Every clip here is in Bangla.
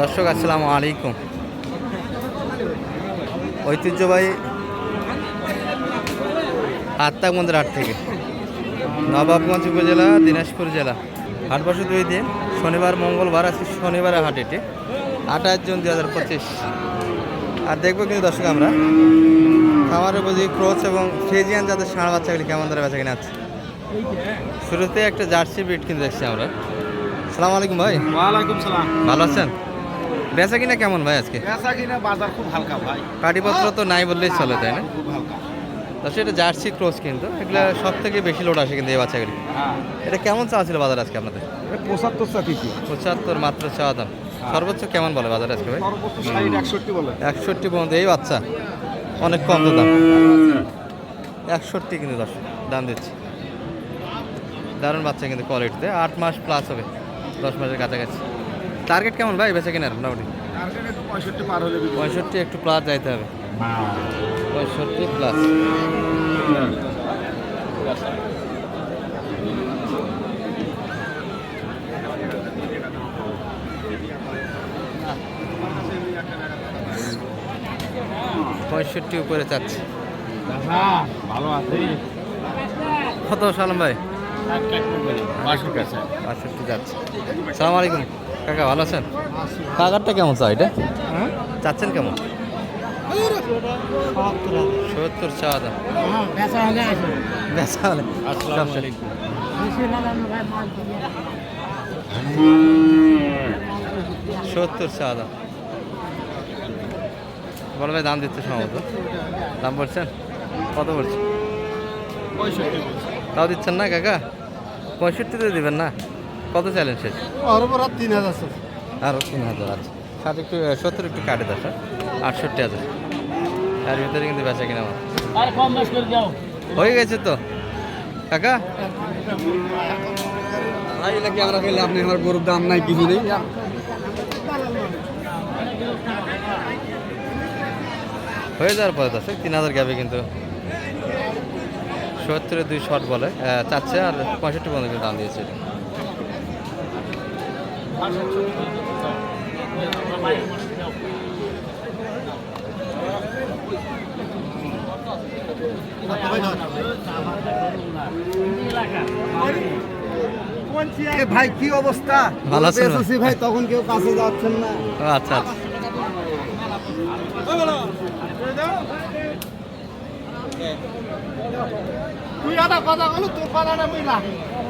দর্শক আসসালামু আলাইকুম। ঐতিহ্যবাহী আত্মাক মন্দির হাট থেকে। নবাবগঞ্জ উপজেলা দিনাজপুর জেলা। হাট বসে দুই দিন শনিবার মঙ্গলবার আজকে শনিবারে হাট এটি আঠাশ জুন দুই হাজার পঁচিশ। আর দেখব কিন্তু দর্শক আমরা খামারের বুঝি ক্রোচ এবং ফ্রেজিয়ান যাদের ষাঁড় বাচ্চাগুলি কেমন ধরে বেচা কিনা আছে শুরুতে একটা জার্সি ব্রিড কিন্তু দেখছি আমরা। সালাম আলাইকুম ভাই। ওয়ালাইকুম সালাম। ভালো আছেন? বেচা কিনা কেমন ভাই আজকে? পেঁচা কিনা বাজার খুব হালকা ভাই। পাটিপত্র তো নাই বললেই চলে তাই না? খুব হালকা। তো এটা জার্সি ক্রস কিন্তু এগুলো সব থেকে বেশি লোড আসে কিন্তু এই বাচ্চাগুলি। হ্যাঁ। এটা কেমন চা ছিল বাজার আজকে আপনাদের? পঁচাত্তর চাতিছি পঁচাত্তর মাত্র চা দাম। সর্বোচ্চ কেমন বলে বাজার আজকে ভাই? একষট্টি বলে। একষট্টি পর্যন্ত এই বাচ্চা। অনেক কম দাম। একষট্টি কিন্তু দশ দাম দিচ্ছি। দারুণ বাচ্চা কিন্তু কোয়ালিটিতে আট মাস প্লাস হবে দশ মাসের কাছাকাছি। টার্গেট কেমন ভাই বেচা কিনার মোটামুটি? পঁয়ষট্টি পার হলে পঁয়ষট্টি একটু প্লাস যাইতে হবে। পঁয়ষট্টি প্লাস পঁয়ষট্টি উপরে চাচ্ছে। ভালো আছে। কত সালাম ভাই? বাষট্টি যাচ্ছে। সালাম আলাইকুম। কাকা ভালো আছেন? কাকারটা কেমন চা এটা? চাচ্ছেন কেমন? সত্তর চা দাম। বেচা হলে। সত্তর চা দাম। বড় ভাই দাম দিচ্ছে সম্ভবত। দাম বলছেন? কত বলছেন? তাও দিচ্ছেন না কাকা? পঁয়ষট্টিতে দিবেন না? কত চাইলেন শেষ? ওর উপর আর তিন হাজার আরও তিন হাজার আছে ষাট একটু সত্তর একটু কাটে দশ আটষট্টি হাজার। তার ভিতরে কিন্তু বেচা কিনা আমার হয়ে গেছে তো। কাকা? ভাই এটা ক্যামেরা খেলে আপনি আমার গরুর দাম নাই কিছু নেই? হয়ে যাওয়ার পরে দর্শক তিন হাজার যাবে কিন্তু সত্তরে দুই শট বলে চাচ্ছে আর পঁয়ষট্টি পর্যন্ত দাম দিয়েছে। ভাই কি অবস্থা? ভালো আছেন ভাই? ভাই তখন কেউ কাছে যাচ্ছেন না। আচ্ছা আচ্ছা। তুই আদা কথা বলো তোর বুঝলা তাহলে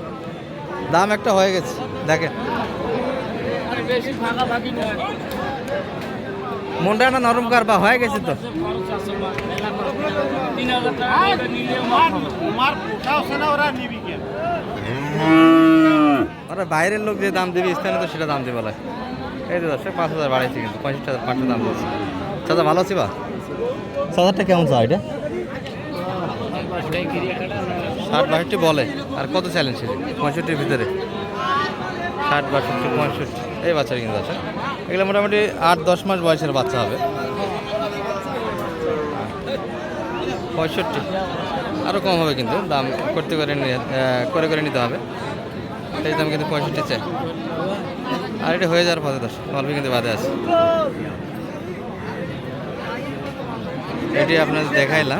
দাম একটা হয়ে গেছে, দেখেন। মনটা না নরম কার বা, হয়ে গেছে তো। ওরা বাইরের লোক যে দাম দেবে স্থানে তো সেটা দাম দেবে এই তো দর্শক, পাঁচ হাজার বাড়াইছে কিন্তু, পঁয়ষট্টি হাজার, পাঁচশো দাম দিচ্ছে। চাচা, ভালো আছি বা? চাচারটা কেমন চা এটা? ষাট বাষট্টি বলে। আর কত চ্যালেঞ্জ সে পঁয়ষট্টির ভিতরে। ষাট বাষট্টি, পঁয়ষট্টি। এই বাচ্চার কিন্তু আছে। এগুলো মোটামুটি আট, দশ মাস বয়সের বাচ্চা হবে। পঁয়ষট্টি। আরও কম হবে কিন্তু। দাম করতে করে করে করে নিতে হবে। সেই দাম কিন্তু পঁয়ষট্টি চাই। আর এটা হয়ে যাওয়ার পথে দশ। অল্প কিন্তু বাদে আছে। এটি আপনাদের দেখাইলাম।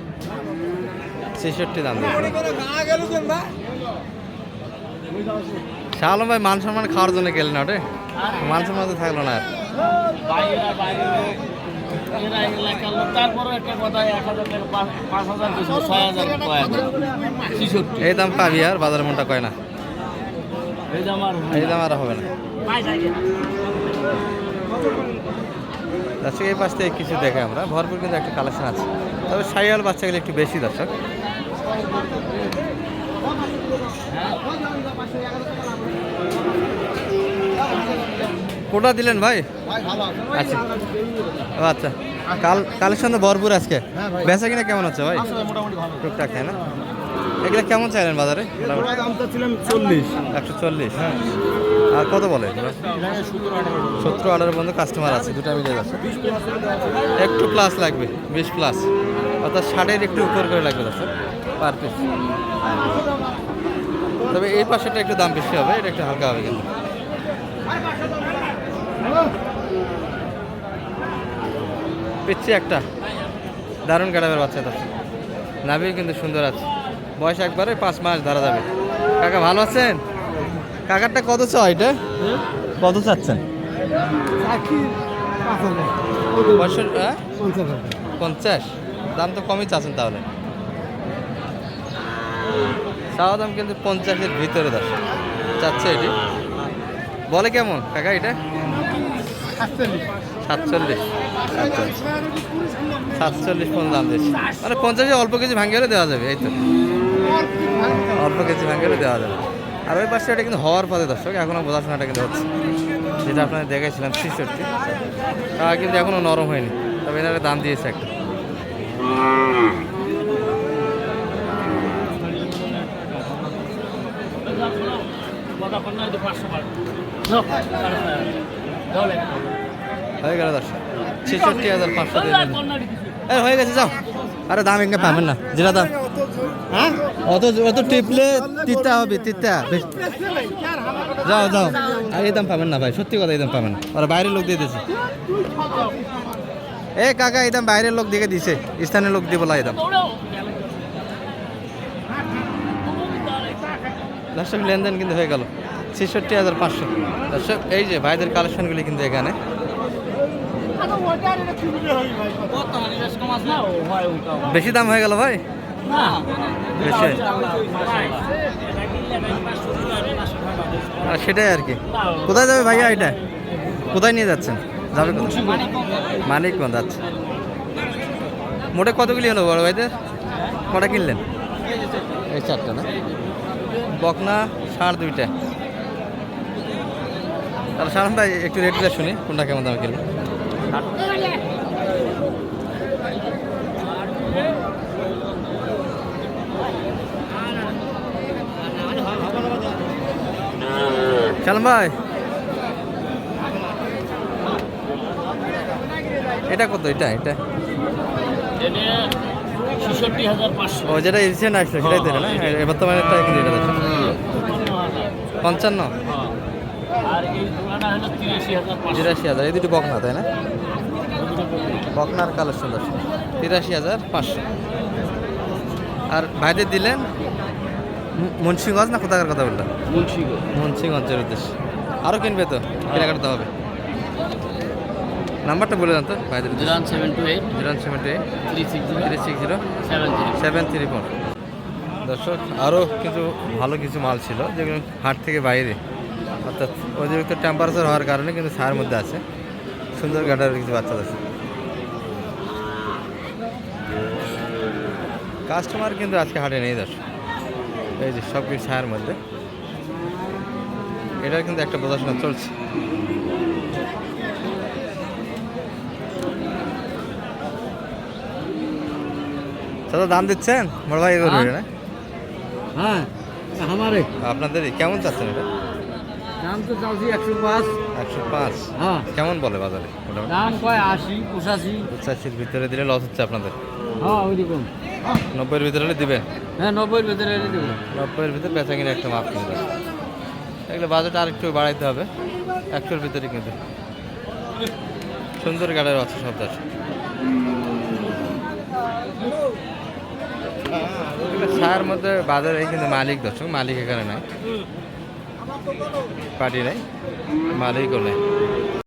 তারপরে দাম কথা এক হাজার টাকা পাঁচ- পাঁচ হাজার কিছু মান সম্মান তো থাকল না এই দাম পাবি আর বাজারের মনটা কয় না। এই দাম আর হবে না। দর্শক এই পাশ থেকে কিছু দেখে আমরা। ভরপুর কিন্তু একটা কালেকশন আছে। তবে সাইয়াল বাচ্চাগুলো একটু বেশি দর্শক। কোটা দিলেন ভাই? আচ্ছা। ও আচ্ছা। কাল কালেকশন তো ভরপুর আজকে। বেচা কিনা কেমন হচ্ছে ভাই? টুকটাক তাই না? এগুলো কেমন চাইলেন বাজারে? চল্লিশ। একশো চল্লিশ। আর কত বলে সত্তর আঠারো পর্যন্ত কাস্টমার আছে দুটা মিলে যাচ্ছে। একটু প্লাস লাগবে বিশ প্লাস অর্থাৎ ষাটের একটু উপর করে লাগবে দাদা পার পিস তবে এই পাশেটা একটু দাম বেশি হবে এটা একটু হালকা হবে কিন্তু। পিচ্ছি একটা। দারুণ কাটাবের বাচ্চা দর্শক। নাভিও কিন্তু সুন্দর আছে। বয়স একবারে পাঁচ মাস ধরা যাবে। কাকা ভালো আছেন? কাকারটা কত চাও এটা? কত চাচ্ছেন? হ্যাঁ? পঞ্চাশ। দাম তো কমই চাচ্ছেন তাহলে। চাওয়া দাম কিন্তু পঞ্চাশের ভিতরে দাস চাচ্ছে এটি? বলে কেমন? কাকা এটা? সাতচল্লিশ। সাতচল্লিশ। পর্যন্ত দাম দিচ্ছে মানে পঞ্চাশে অল্প কিছু ভাঙে হলে দেওয়া যাবে এই তো। অল্প কিছু ভাঙে দেওয়া যাবে। আর ওই পাশে এটা কিন্তু হওয়ার পথে দর্শক এখনও বোঝাশোনাটা কিন্তু হচ্ছে। যেটা আপনাদের দেখেছিলাম ছিষট্টি। তা কিন্তু এখনও নরম হয়নি। তবে এনারা দাম দিয়েছে একটা। হয়ে গেল দর্শক। ছেষট্টি হাজার পাঁচশো হয়ে গেছে, যাও। আরে দাম এখানে পাবেন না। যেটা দাম হ্যাঁ? অত অত টিপলে তিতা হবে তিতা। যাও যাও। আর এই দাম পাবেন না ভাই সত্যি কথা এই দাম পাবেন ওরা বাইরের লোক দিয়ে দিয়েছে। এ কাকা এই দাম বাইরের লোক দিকে দিছে স্থানীয় লোক দিয়ে বলা এই দাম। দর্শক লেনদেন কিন্তু হয়ে গেল ছেষট্টি হাজার পাঁচশো। দর্শক এই যে ভাইদের কালেকশনগুলি কিন্তু এখানে। কত? বেশ দাম হয়ে গেল ভাই? সেটাই আর কি। কোথায় যাবে ভাইয়া এটা? কোথায় নিয়ে যাচ্ছেন? যাবে মানিকগঞ্জ আচ্ছা। মোটে কতগুলি হলো বড় ভাইদের? কটা কিনলেন? এই চারটা না। বকনা সার দুইটা। তাহলে সারান ভাই একটু রেটটা শুনি কোনটা কেমন দামে কিনলেন? সালাম ভাই। এটা কত? এটা এটা। ও যেটা রিসেন্ট আসলো সেটাই তো এটা না? এবার তো মানে একটা এটা পঞ্চান্ন? তিরাশি হাজার এই দুটো বকনা তাই না? বকনার কালেকশন দর্শক তিরাশি হাজার পাঁচশো। আর ভাইদের দিলেন? মুন্সিগঞ্জ না কোথাকার কথা বললাম মুন্সিগঞ্জ। মুন্সিগঞ্জের উদ্দেশ্যে। আরও কিনবে তো কেনাকাটা হবে। নাম্বারটা বলে দেন তো ভাইদের zero seven two eight. Zero seven two eight. Three six zero. Three six zero. Seven three seven three four. দর্শক আরও কিছু ভালো কিছু মাল ছিল যেগুলো হাট থেকে বাইরে। অর্থাৎ অতিরিক্ত টেম্পারেচার হওয়ার কারণে কিন্তু ছায়ের মধ্যে আছে। সুন্দর গাটার কিছু বাচ্চা আছে। কাস্টমার কিন্তু আজকে হাটে নেই দর্শক। এই যে সব কিছু ছায়ের মধ্যে। এটার কিন্তু একটা বোঝাশোনা চলছে। দাদা দাম দিচ্ছেন? বড় ভাই এগুলো না হ্যাঁ আমারে। আপনাদের কেমন চাচ্ছেন এটা? দাম তো চালছি একশো পাঁচ। একশো পাঁচ। হ্যাঁ। কেমন বলে বাজারে? দাম কয়? আশি পঁচাশি। পঁচাশির ভিতরে দিলে লস হচ্ছে আপনাদের। হ্যাঁ ওইরকম। নব্বইয়ের ভিতরে দিবেন। হ্যাঁ নব্বইয়ের ভেতরে নব্বইয়ের ভিতরে বেচা কিনে একটা মাপ কিনতে এগুলো বাজেট আর একটু বাড়াইতে হবে। একশোর ভিতরে কিন্তু। সুন্দর গাড়ির আছে সব আছে ছায়ার মধ্যে বাজারে কিন্তু মালিক দর্শক, মালিক এখানে নাই। পার্টি নাই, মালিকও নেই।